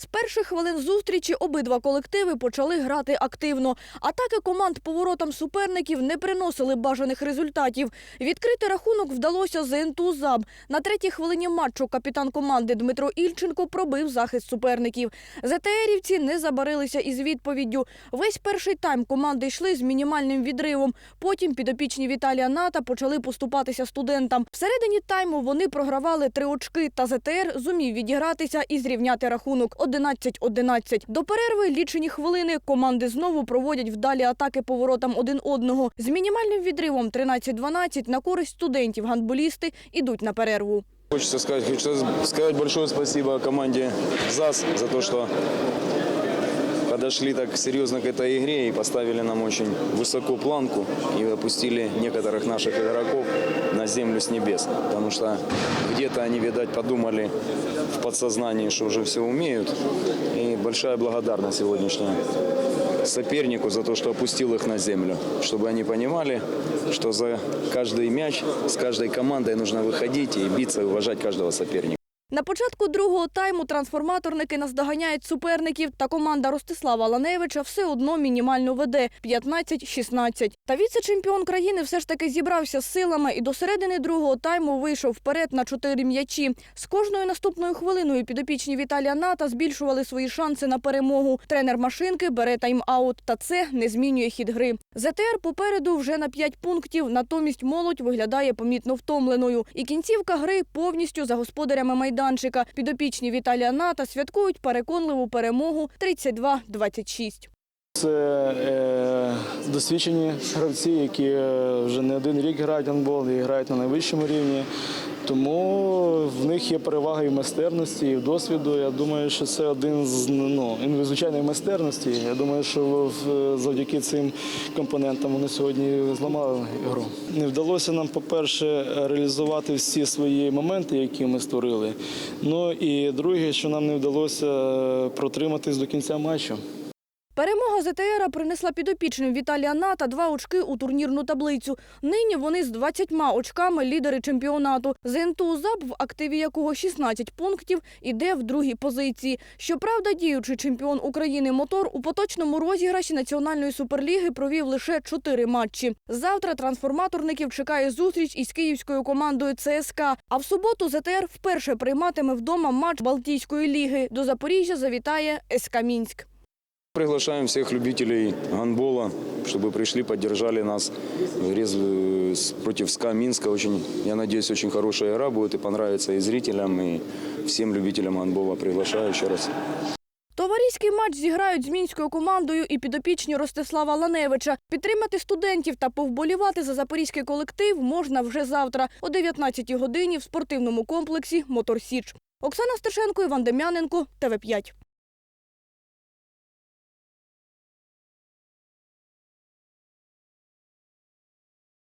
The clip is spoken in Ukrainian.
З перших хвилин зустрічі обидва колективи почали грати активно. Атаки команд поворотам суперників не приносили бажаних результатів. Відкрити рахунок вдалося ЗНТУ ЗАБ. На третій хвилині матчу капітан команди Дмитро Ільченко пробив захист суперників. ЗТРівці не забарилися із відповіддю. Весь перший тайм команди йшли з мінімальним відривом. Потім підопічні Віталія Ната почали поступатися студентам. Всередині тайму вони програвали три очки, та ЗТР зумів відігратися і зрівняти рахунок 11-11. До перерви лічені хвилини команди знову проводять вдалі атаки поворотам один одного. З мінімальним відривом 13-12 на користь студентів гандболісти йдуть на перерву. Хочется сказать, хочется сказать большое спасибо команде ЗАС за то, что подошли так серьезно к этой игре и поставили нам очень высоко планку и опустили некоторых наших игроков на землю с небес. Потому что где-то они, видать, подумали в подсознании, что уже все умеют. И большая благодарность сегодняшняя сопернику за то, что опустил их на землю, чтобы они понимали, что за каждый мяч с каждой командой нужно выходить и биться и уважать каждого соперника. На початку другого тайму трансформаторники наздоганяють суперників, та команда Ростислава Ланевича все одно мінімально веде 15-16. Та віце-чемпіон країни все ж таки зібрався з силами і до середини другого тайму вийшов вперед на чотири м'ячі. З кожною наступною хвилиною підопічні Віталія Ната збільшували свої шанси на перемогу. Тренер машинки бере тайм-аут, та це не змінює хід гри. ЗТР попереду вже на 5 пунктів, натомість молодь виглядає помітно втомленою. І кінцівка гри повністю за господарями майданчика. Підопічні Віталія Ната святкують переконливу перемогу 32-26. Це е, досвідчені гравці, які е, вже не один рік грають гандбол і грають на найвищому рівні. Тому в них є перевага і в майстерності, і в досвіду. Я думаю, що це один з ну, звичайної майстерності. Я думаю, що завдяки цим компонентам вони сьогодні зламали гру. Не вдалося нам, по-перше, реалізувати всі свої моменти, які ми створили. Ну і друге, що нам не вдалося е, протриматись до кінця матчу. Перемога ЗТРа принесла підопічним Віталія Ната два очки у турнірну таблицю. Нині вони з 20 очками лідери чемпіонату. ЗНТУ ЗАБ, в активі якого 16 пунктів, іде в другій позиції. Щоправда, діючий чемпіон України «Мотор» у поточному розіграші Національної суперліги провів лише 4 матчі. Завтра трансформаторників чекає зустріч із київською командою ЦСКА. А в суботу ЗТР вперше прийматиме вдома матч Балтійської ліги. До Запоріжжя завітає СК Мінськ. Приглашаем всех любителей гандбола, чтобы пришли, поддержали нас в игре э, против СКА Минска. Очень, я надеюсь, очень хорошая игра будет и понравится и зрителям, и всем любителям гандбола. Приглашаю еще раз. Товариський матч зіграють з мінською командою і підопічні Ростислава Ланевича. Підтримати студентів та повболівати за запорізький колектив можна вже завтра о 19 годині в спортивному комплексі Мотор Січ. Оксана Стешенко, Іван Дем'яненко, ТВ 5